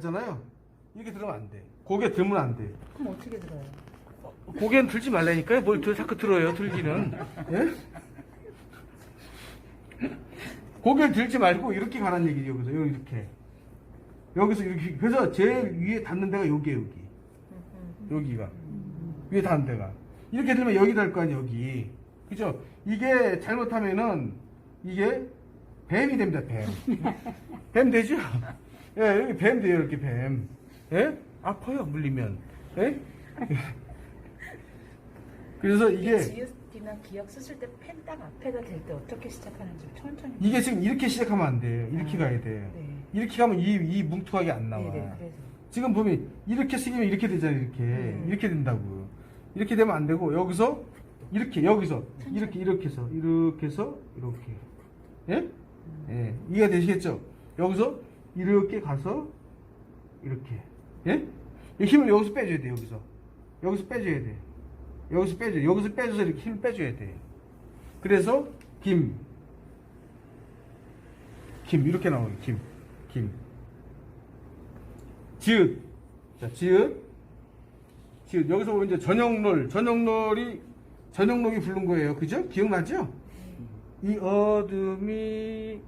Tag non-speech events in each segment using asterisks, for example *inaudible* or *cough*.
가잖아요. 이렇게 들으면 안 돼. 고개 들면 안 돼. 그럼 어떻게 들어요? 고개는 들지 말라니까요. 뭘 들, 자꾸 들어요, 들기는. 예? 고개를 들지 말고 이렇게 가라는 얘기죠, 여기서. 여기 이렇게. 여기서 이렇게. 그래서 제일 위에 닿는 데가 여기에 여기. 여기가. 위에 닿는 데가. 이렇게 들면 여기 닿을 거 아니에요, 여기. 그죠? 이게 잘못하면은 이게 뱀이 됩니다, 뱀. 뱀 되죠? 예, 여기 뱀 돼요, 이렇게 뱀. 예? 아파요, 물리면. 예? *laughs* 그래서 이게 지읒이나 기억 쓰실 때 펜 딱 앞에가 될 때 어떻게 시작하는지 천천히. 이게 지금 이렇게 시작하면 안 돼요. 이렇게 아, 가야 돼. 네. 이렇게 가면 이, 이 뭉툭하게 안 나와. 네네 그래서. 지금 보면 이렇게 쓰기면 이렇게 되잖아요. 이렇게 음. 이렇게 된다고. 이렇게 되면 안 되고 여기서 이렇게 여기서 이렇게 이렇게 해서 이렇게 해서 이렇게 예? 예 이해가 되시겠죠? 여기서 이렇게 가서 이렇게 예? 이 힘을 여기서 빼줘야 돼 여기서 여기서 빼줘야 돼 여기서 빼줘 여기서 빼줘서 이렇게 힘을 빼줘야 돼 그래서 김 김 이렇게 나와요 김김 지읒. 자, 지읒. 지읒. 여기서 보면 이제 전영롤. 전영롤이, 전영록이 부른 거예요. 그죠? 기억나죠? 이 어둠이,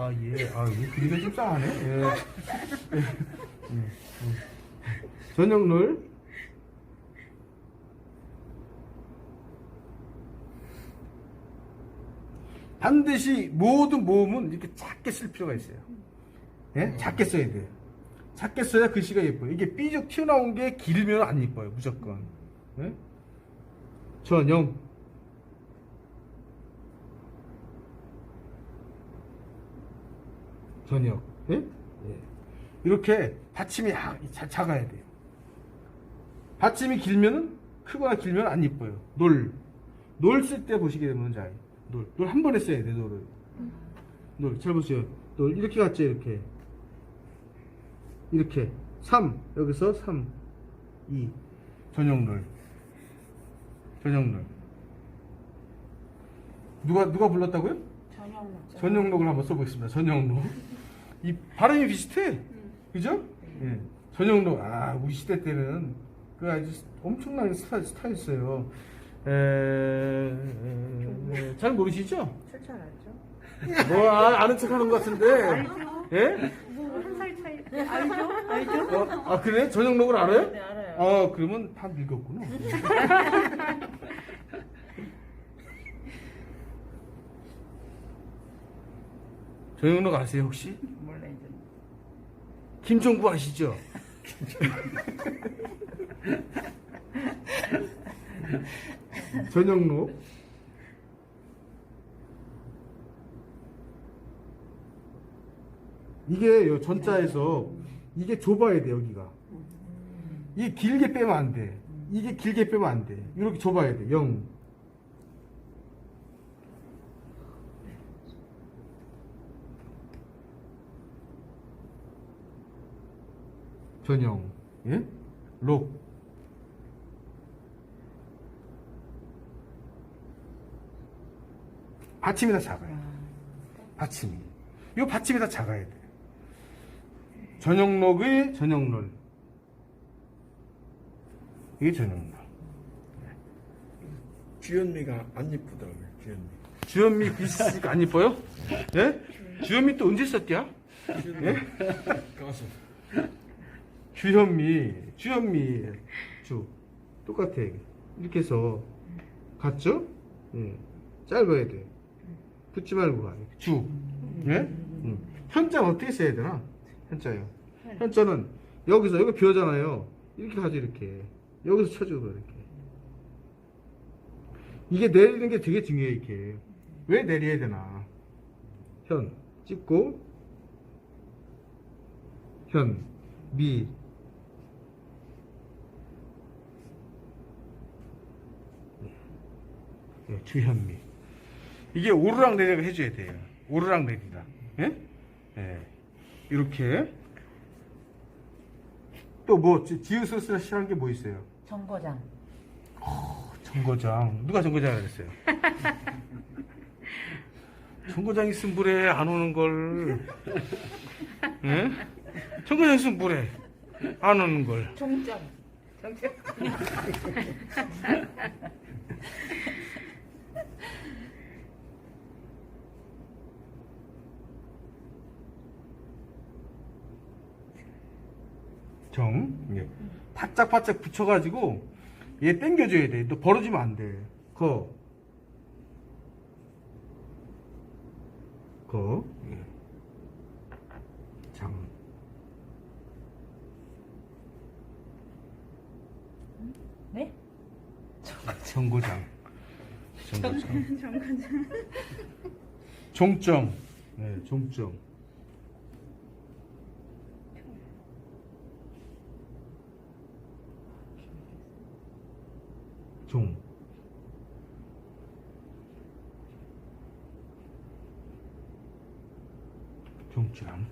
아, 예. 아, 이 그림이 좀 싸하네. 예. 예. 음, 음. 전영롤. 반드시 모든 모음은 이렇게 작게 쓸 필요가 있어요. 예? 작게 써야 돼요. 작게 써야 글씨가 예뻐요. 이게 삐죽 튀어나온 게 길면 안 예뻐요. 무조건. 예? 전영. 전역. 예? 예. 이렇게 받침이 아- 자- 작아야 돼요. 받침이 길면은 크거나 길면 안 예뻐요. 놀. 놀 쓸 때 보시게 되면 잘. 놀. 놀 한 번에 써야 돼, 놀을. 놀. 잘 보세요. 놀. 이렇게 갔죠, 이렇게. 이렇게 3 여기서 3 2 전용룰 전용룰 누가 누가 불렀다고요? 전형록. 전용록을 한번 써보겠습니다. 전용록 이 발음이 비슷해 그죠? 예. 전용록 아 우리 시대 때는 그 아주 엄청나게 스타 스타였어요. 에, 에, 에, 잘 모르시죠? 출처 알죠? 뭐 아, 아는 척하는 것 같은데 예? 뭐한살 차이. 알죠? 알죠? 어, 아 그래? 전용록을 알아요? 네 알아요. 아 그러면 다 늙었구나. *laughs* 전용록 아세요 혹시? 몰라 이제. 김종구 아시죠? *laughs* 전용록 이게 요 전자에서 이게 좁아야 돼 여기가 이게 길게 빼면 안 돼. 이게 길게 빼면 안 돼. 이렇게 좁아야 돼. 0. 전형. 예? 록. 받침이 다 작아요. 받침이. 이 받침이 다 작아야 돼. 전형록의 전형론. 이게 전형론. 주현미가 안 예쁘더라고요. 주현미. 주현미 글씨가 안 이뻐요? 예? 주현미 또 언제 썼디야? 예? 가수. 주현미, 주현미, 주. 똑같아. 이렇게 해서, 같죠? 예. 짧아야 돼. 붙지 말고 가. 주. 예? 음. 현자는 어떻게 써야 되나? 현자요. 현자는 여기서, 여기 비어잖아요. 이렇게 가죠, 이렇게. 여기서 쳐주고, 이렇게. 이게 내리는 게 되게 중요해, 이렇게. 왜 내려야 되나? 현. 찍고, 현. 미. 예, 주현미. 이게 오르락 내리락 해줘야 돼요. 오르락 내리락. 예? 예. 이렇게. 또 뭐, 쓰 싫어하는 게 뭐 있어요? 정거장. 정거장. 누가 정거장을 했어요? *laughs* 정거장 있으면 물에 안 오는 걸. 예? 정거장 있으면 뭐래? 안 오는 걸. 종점. 종점. *laughs* 정. 예. 바짝바짝 붙여가지고 얘 당겨줘야 돼. 너 벌어지면 안 돼. 거. 거. 예. 장. 네? 정거장. 정거장. 종점. 네, 종점. 종. 종장.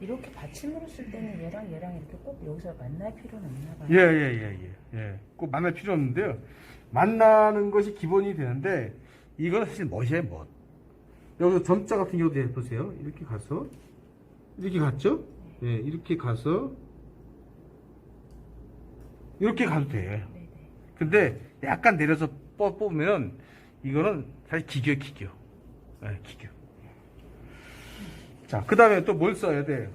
이렇게 받침으로 쓸 때는 얘랑 얘랑 이렇게 꼭 여기서 만날 필요는 없나 봐요. 예, 예, 예, 예. 예. 꼭 만날 필요 없는데요. 만나는 것이 기본이 되는데, 이건 사실 멋이에요, 멋. 여기서 점자 같은 경우도 해보세요. 이렇게 가서, 이렇게 갔죠? 예, 이렇게 가서, 이렇게 가도 돼요. 네네. 근데 약간 내려서 뽑- 뽑으면, 이거는 사실 기교, 기교. 예, 기교. 자, 그 다음에 또 뭘 써야 돼요?